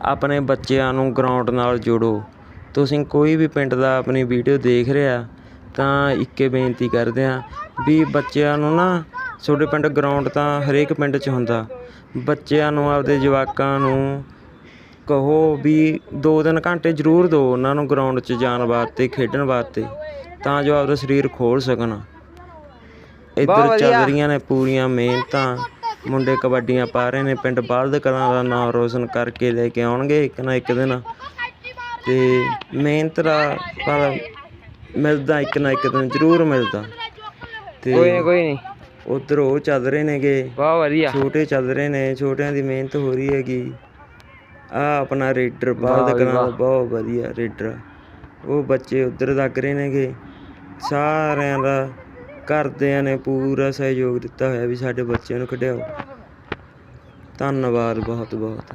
ਆਪਣੇ ਬੱਚਿਆਂ ਨੂੰ ਗਰਾਊਂਡ ਨਾਲ ਜੋੜੋ। ਤੁਸੀਂ ਕੋਈ ਵੀ ਪਿੰਡ ਦਾ ਆਪਣੀ ਵੀਡੀਓ ਦੇਖ ਰਿਹਾ ਤਾਂ ਇੱਕੇ ਬੇਨਤੀ ਕਰਦੇ ਹਾਂ ਵੀ ਬੱਚਿਆਂ ਨੂੰ ਨਾ ਤੁਹਾਡੇ ਪਿੰਡ ਗਰਾਊਂਡ ਤਾਂ ਹਰੇਕ ਪਿੰਡ 'ਚ ਹੁੰਦਾ। ਬੱਚਿਆਂ ਨੂੰ ਆਪਦੇ ਜਵਾਕਾਂ ਨੂੰ ਕਹੋ ਵੀ ਦੋ ਤਿੰਨ ਘੰਟੇ ਜ਼ਰੂਰ ਦਿਓ ਉਹਨਾਂ ਨੂੰ ਗਰਾਊਂਡ 'ਚ ਜਾਣ ਵਾਸਤੇ ਖੇਡਣ ਵਾਸਤੇ ਤਾਂ ਜੋ ਆਪਦਾ ਸਰੀਰ ਖੋਲ ਸਕਣ। ਇੱਧਰ ਚੱਲ ਰਹੀਆਂ ਨੇ ਪੂਰੀਆਂ ਮਿਹਨਤਾਂ। ਮੁੰਡੇ ਕਬੱਡੀਆਂ ਪਾ ਰਹੇ ਨੇ ਪਿੰਡ ਬਲਦ ਕਲਾਂ ਦਾ ਨਾਮ ਰੋਸ਼ਨ ਕਰਕੇ ਲੈ ਕੇ ਆਉਣਗੇ ਇੱਕ ਨਾ ਇੱਕ ਦਿਨ। ਤੇ ਮਿਹਨਤ ਦਾ ਫਲ ਮਿਲਦਾ ਇੱਕ ਨਾ ਇੱਕ ਦਿਨ ਜ਼ਰੂਰ ਮਿਲਦਾ। ਤੇ ਕੋਈ ਨਹੀਂ ਕੋਈ ਨਹੀਂ ਉਧਰ ਉਹ ਚੱਲ ਰਹੇ ਨੇਗੇ। ਬਹੁਤ ਵਧੀਆ। ਛੋਟੇ ਚੱਲ ਰਹੇ ਨੇ ਛੋਟਿਆਂ ਦੀ ਮਿਹਨਤ ਹੋ ਰਹੀ ਹੈਗੀ। ਆ ਆਪਣਾ ਰੇਡਰ ਬਲਦ ਕਲਾਂ ਦਾ ਬਹੁਤ ਵਧੀਆ ਰੇਡਰ। ਉਹ ਬੱਚੇ ਉਧਰ ਲੱਗ ਰਹੇ ਨੇਗੇ। ਸਾਰਿਆਂ ਦਾ ਘਰਦਿਆਂ ਨੇ ਪੂਰਾ ਸਹਿਯੋਗ ਦਿੱਤਾ ਹੋਇਆ ਵੀ ਸਾਡੇ ਬੱਚਿਆਂ ਨੂੰ ਖਿਡਾਓ। ਧੰਨਵਾਦ ਬਹੁਤ ਬਹੁਤ